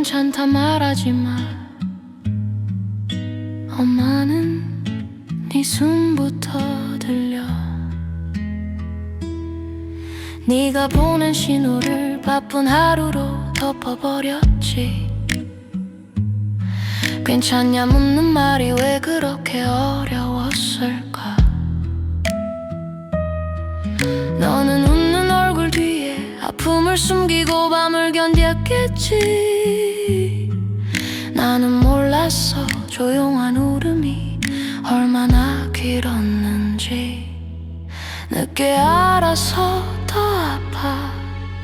괜찮다 말하지 마 엄마는 네 숨부터 들려. 네가 보낸 신호를 바쁜 하루로 덮어버렸지. 괜찮냐 묻는 말이 왜 그렇게 어려웠을까? 너는 웃는 얼굴 뒤에 아픔을 숨기고 밤을 견뎠겠지 몰랐어. 조용한 울음이 얼마나 길었는지. 늦게 알아서 더 아파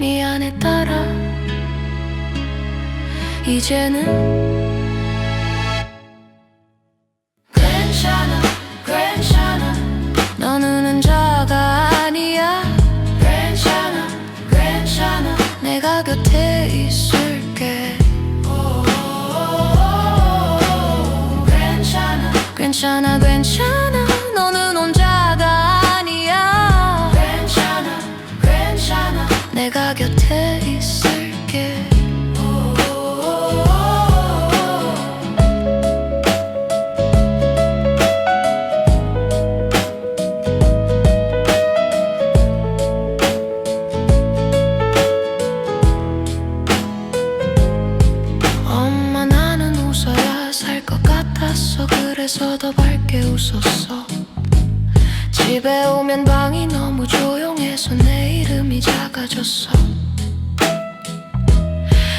미안해 따라. 이제는 괜찮아 괜찮아 그래서 더 밝게 웃었어. 집에 오면 방이 너무 조용해서 내 이름이 작아졌어.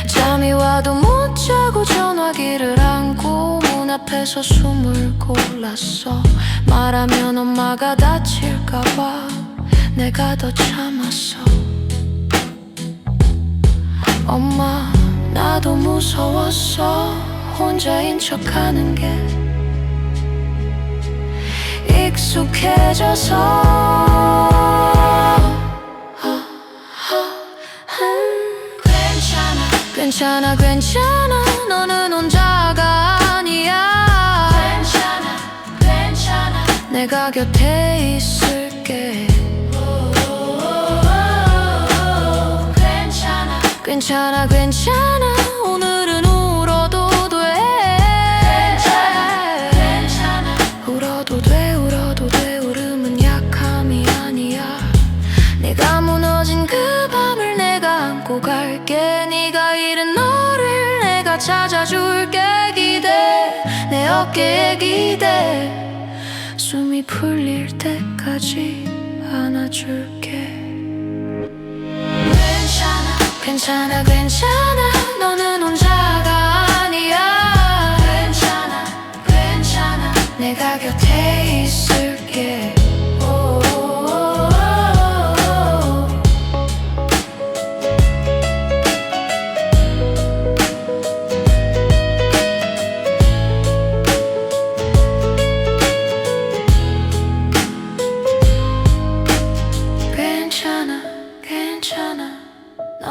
잠이 와도 못 자고 전화기를 안고 문 앞에서 숨을 골랐어. 말하면 엄마가 다칠까봐 내가 더 참았어. 엄마 나도 무서웠어. 혼자인 척하는 게 익숙해져서. 아, 괜찮아. 괜찮아 괜찮아. 너는 혼자가 아니야. 괜찮아 괜찮아. 내가 곁에 있을게. 괜찮아 괜찮아 갈게. 네가 잃은 너를 내가 찾아줄게. 기대. 내 어깨에 기대. 숨이 풀릴 때까지 안아줄게. 괜찮아 괜찮아 괜찮아. 너는 혼자가 아니야. 괜찮아 괜찮아. 내가 곁에 있을게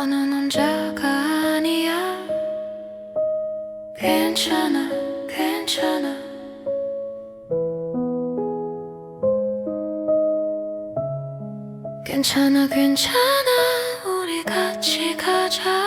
너는 혼자가 아니야. 괜찮아 괜찮아. 괜찮아 괜찮아. 우리 같이 가자